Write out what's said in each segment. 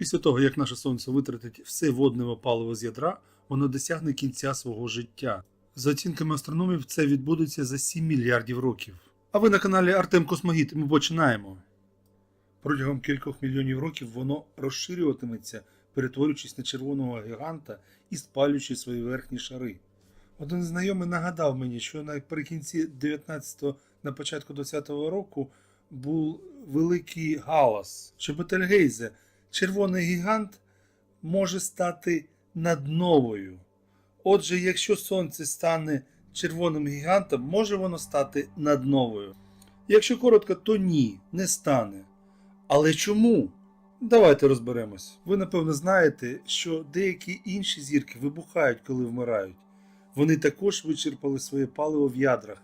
Після того, як наше сонце витратить все водне паливо з ядра, воно досягне кінця свого життя. За оцінками астрономів, це відбудеться за 7 мільярдів років. А ви на каналі Артем Космогіт, ми починаємо. Протягом кількох мільйонів років воно розширюватиметься, перетворюючись на червоного гіганта і спалюючи свої верхні шари. Один знайомий нагадав мені, що наприкінці 19-го, на початку 20-го року був великий галас, що Бетельгейзе, червоний гігант, може стати надновою. Отже, якщо сонце стане червоним гігантом, може воно стати надновою. Якщо коротко, то ні, не стане. Але чому? Давайте розберемось. Ви напевно знаєте, що деякі інші зірки вибухають, коли вмирають. Вони також вичерпали своє паливо в ядрах.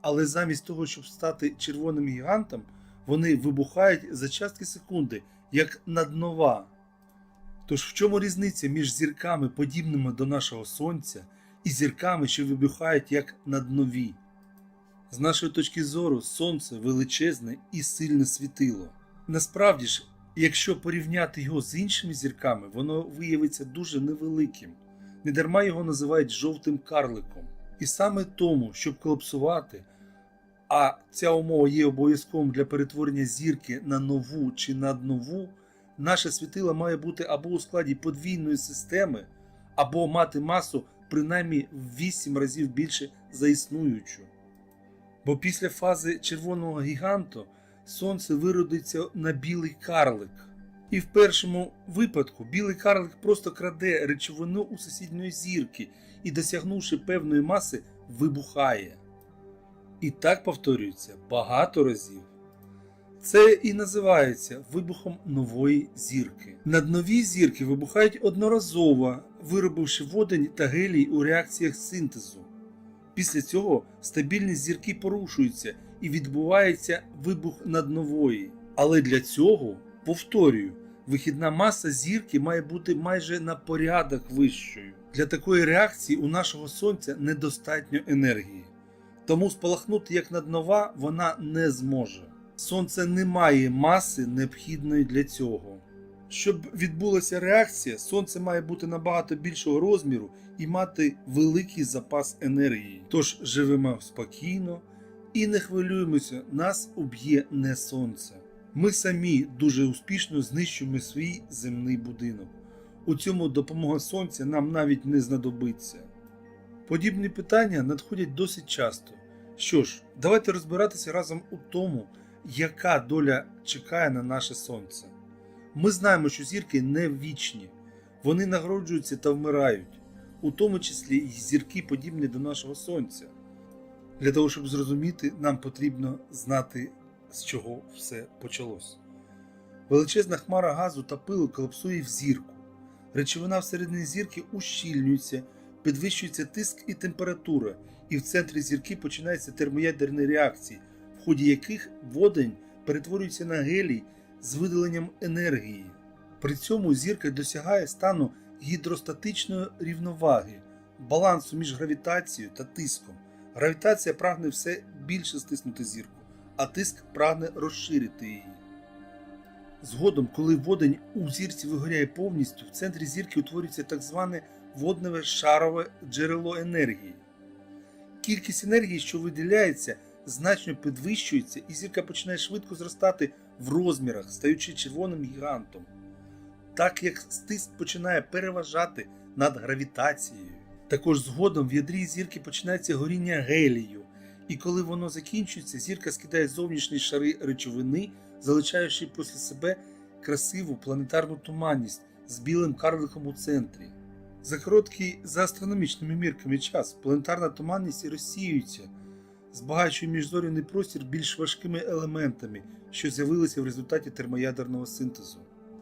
Але замість того, щоб стати червоним гігантом, вони вибухають за частки секунди, як наднова. Тож в чому різниця між зірками, подібними до нашого Сонця, і зірками, що вибухають як наднові? З нашої точки зору, Сонце величезне і сильне світило. Насправді ж, якщо порівняти його з іншими зірками, воно виявиться дуже невеликим. Недарма його називають жовтим карликом. І саме тому, щоб колапсувати, а ця умова є обов'язковим для перетворення зірки на нову чи наднову, наше світило має бути або у складі подвійної системи, або мати масу принаймні в 8 разів більше за існуючу. Бо після фази червоного гіганту сонце виродиться на білий карлик. І в першому випадку білий карлик просто краде речовину у сусідньої зірки і, досягнувши певної маси, вибухає. І так повторюється багато разів. Це і називається вибухом нової зірки. Наднові зірки вибухають одноразово, виробивши водень та гелій у реакціях синтезу. Після цього стабільність зірки порушується і відбувається вибух наднової. Але для цього, повторюю, вихідна маса зірки має бути майже на порядок вищою. Для такої реакції у нашого сонця недостатньо енергії. Тому спалахнути як наднова вона не зможе. Сонце не має маси необхідної для цього. Щоб відбулася реакція, сонце має бути набагато більшого розміру і мати великий запас енергії. Тож живемо спокійно і не хвилюємося, нас уб'є не сонце. Ми самі дуже успішно знищуємо свій земний будинок. У цьому допомога сонця нам навіть не знадобиться. Подібні питання надходять досить часто. Що ж, давайте розбиратися разом у тому, яка доля чекає на наше сонце. Ми знаємо, що зірки не вічні, вони нагороджуються та вмирають, у тому числі і зірки, подібні до нашого сонця. Для того, щоб зрозуміти, нам потрібно знати, з чого все почалось. Величезна хмара газу та пилу колапсує в зірку. Речовина всередині зірки ущільнюється, підвищується тиск і температура, і в центрі зірки починаються термоядерні реакції, в ході яких водень перетворюється на гелій з видаленням енергії. При цьому зірка досягає стану гідростатичної рівноваги, балансу між гравітацією та тиском. Гравітація прагне все більше стиснути зірку, а тиск прагне розширити її. Згодом, коли водень у зірці вигоряє повністю, в центрі зірки утворюється так зване водневе шарове джерело енергії. Кількість енергії, що виділяється, значно підвищується, і зірка починає швидко зростати в розмірах, стаючи червоним гігантом. Так як стиск починає переважати над гравітацією. Також згодом в ядрі зірки починається горіння гелію, і коли воно закінчується, зірка скидає зовнішні шари речовини, залишаючи після себе красиву планетарну туманність з білим карликом у центрі. За короткий за астрономічними мірками час планетарна туманність розсіюється, збагачує міжзоряний простір більш важкими елементами, що з'явилися в результаті термоядерного синтезу.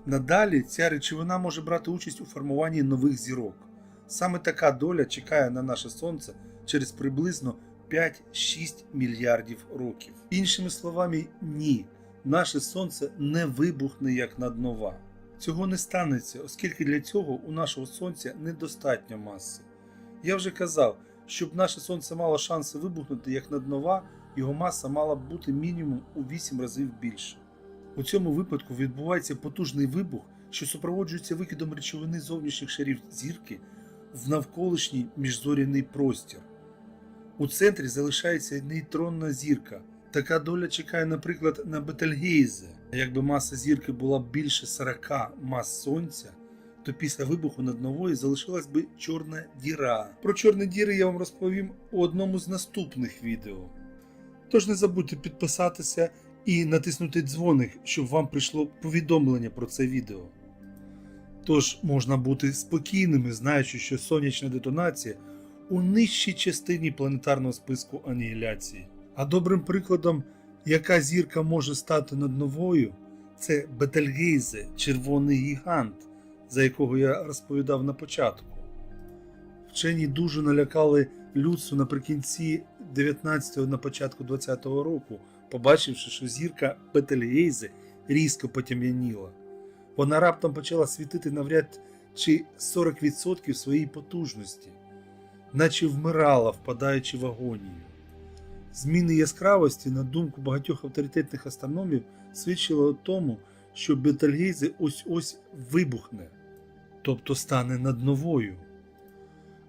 Надалі ця речовина може брати участь у формуванні нових зірок. Саме така доля чекає на наше Сонце через приблизно 5-6 мільярдів років. Іншими словами, ні, наше Сонце не вибухне як наднова. Цього не станеться, оскільки для цього у нашого Сонця недостатньо маси. Я вже казав, щоб наше Сонце мало шанси вибухнути як наднова, його маса мала б бути мінімум у 8 разів більше. У цьому випадку відбувається потужний вибух, що супроводжується викидом речовини зовнішніх шарів зірки в навколишній міжзоряний простір. У центрі залишається нейтронна зірка. Така доля чекає, наприклад, на Бетельгейзе. Якби маса зірки була більше 40 мас сонця, то після вибуху над новою залишилась би чорна діра. Про чорні діри я вам розповім у одному з наступних відео. Тож не забудьте підписатися і натиснути дзвоник, щоб вам прийшло повідомлення про це відео. Тож можна бути спокійними, знаючи, що сонячна детонація у нижчій частині планетарного списку анігіляції. А добрим прикладом, яка зірка може стати над новою, це Бетельгейзе, червоний гігант, за якого я розповідав на початку. Вчені дуже налякали людство наприкінці 19-го на початку 20-го року, побачивши, що зірка Бетельгейзе різко потем'яніла. Вона раптом почала світити навряд чи 40% своєї потужності, наче вмирала, впадаючи в агонію. Зміни яскравості, на думку багатьох авторитетних астрономів, свідчили у тому, що Бетельгейзе ось-ось вибухне, тобто стане над новою.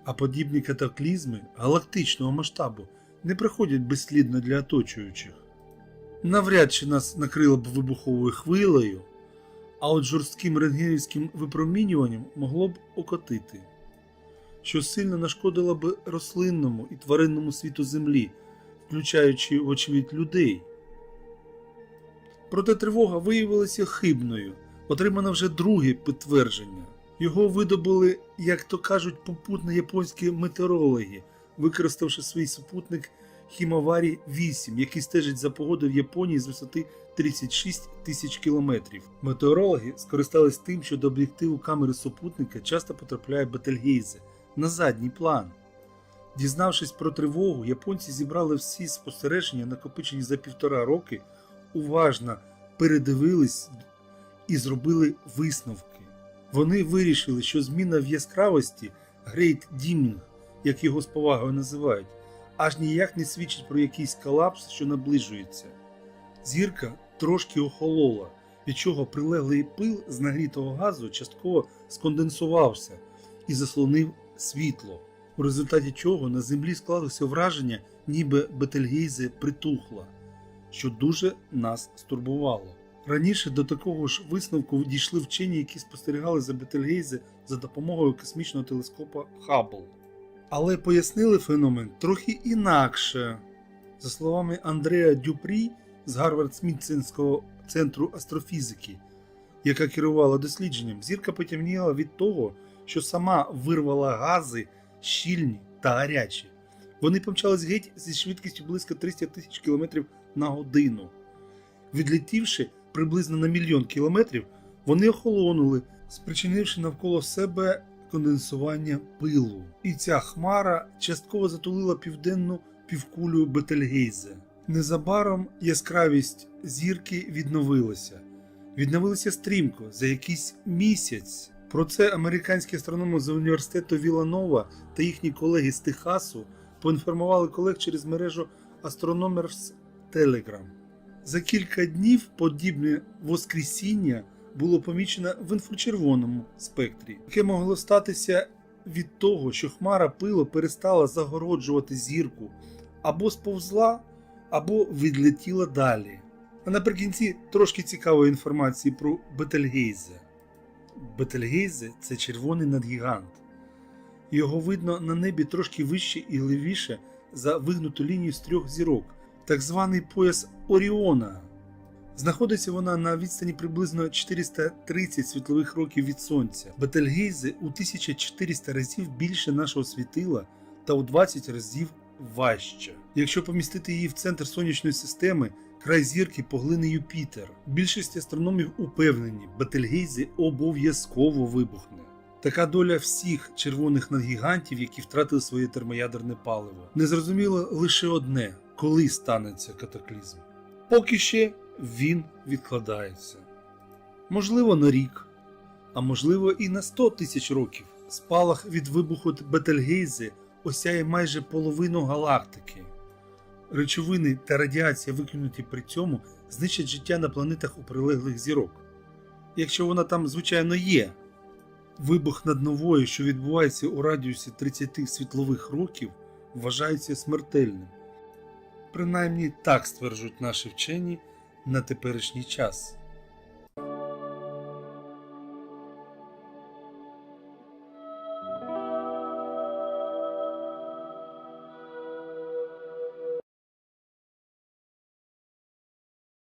А подібні катаклізми галактичного масштабу не проходять безслідно для оточуючих. Навряд чи нас накрило б вибуховою хвилею, а от жорстким рентгенівським випромінюванням могло б окотити, що сильно нашкодило б рослинному і тваринному світу Землі, включаючи, вочевидь, людей. Проте тривога виявилася хибною, отримано вже друге підтвердження. Його видобули, як то кажуть, попутно японські метеорологи, використавши свій супутник Хімаварі 8, який стежить за погодою в Японії з висоти 36 тисяч кілометрів. Метеорологи скористались тим, що до об'єктиву камери супутника часто потрапляє Бетельгейзе на задній план. Дізнавшись про тривогу, японці зібрали всі спостереження, накопичені за півтора роки, уважно передивились і зробили висновки. Вони вирішили, що зміна в яскравості Great Dimming, як його з повагою називають, аж ніяк не свідчить про якийсь колапс, що наближується. Зірка трошки охолола, від чого прилеглий пил з нагрітого газу частково сконденсувався і заслонив світло, у результаті чого на землі склалося враження, ніби Бетельгейзе притухла, що дуже нас стурбувало. Раніше до такого ж висновку дійшли вчені, які спостерігали за Бетельгейзе за допомогою космічного телескопа Хаббл. Але пояснили феномен трохи інакше. За словами Андреа Дюпрі з Гарвард-Смітсонського центру астрофізики, яка керувала дослідженням, зірка потемніла від того, що сама вирвала гази щільні та гарячі. Вони помчались геть зі швидкістю близько 300 тисяч кілометрів на годину. Відлетівши приблизно на мільйон кілометрів, вони охолонули, спричинивши навколо себе конденсування пилу. І ця хмара частково затулила південну півкулю Бетельгейзе. Незабаром яскравість зірки відновилася. Відновилася стрімко за якийсь місяць. Про це американські астрономи з університету Віланова та їхні колеги з Техасу поінформували колег через мережу Astronomers Telegram. За кілька днів подібне воскресіння було помічено в інфрачервоному спектрі, яке могло статися від того, що хмара пилу перестала загороджувати зірку або сповзла, або відлетіла далі. А наприкінці трошки цікавої інформації про Бетельгейзе. Бетельгейзе це червоний надгігант. Його видно на небі трошки вище і левіше за вигнуту лінію з трьох зірок, так званий пояс Оріона. Знаходиться вона на відстані приблизно 430 світлових років від Сонця. Бетельгейзе у 1400 разів більше нашого світила та у 20 разів важче. Якщо помістити її в центр сонячної системи, край зірки поглине Юпітер. Більшість астрономів упевнені, Бетельгейзе обов'язково вибухне. Така доля всіх червоних надгігантів, які втратили своє термоядерне паливо. Незрозуміло лише одне, коли станеться катаклізм. Поки ще він відкладається. Можливо, на рік, а можливо і на 100 тисяч років. Спалах від вибуху Бетельгейзе осяє майже половину галактики. Речовини та радіація, викинуті при цьому, знищать життя на планетах у прилеглих зірок. Якщо вона там, звичайно, є. Вибух над новою, що відбувається у радіусі 30 світлових років, вважається смертельним. Принаймні так стверджують наші вчені на теперішній час.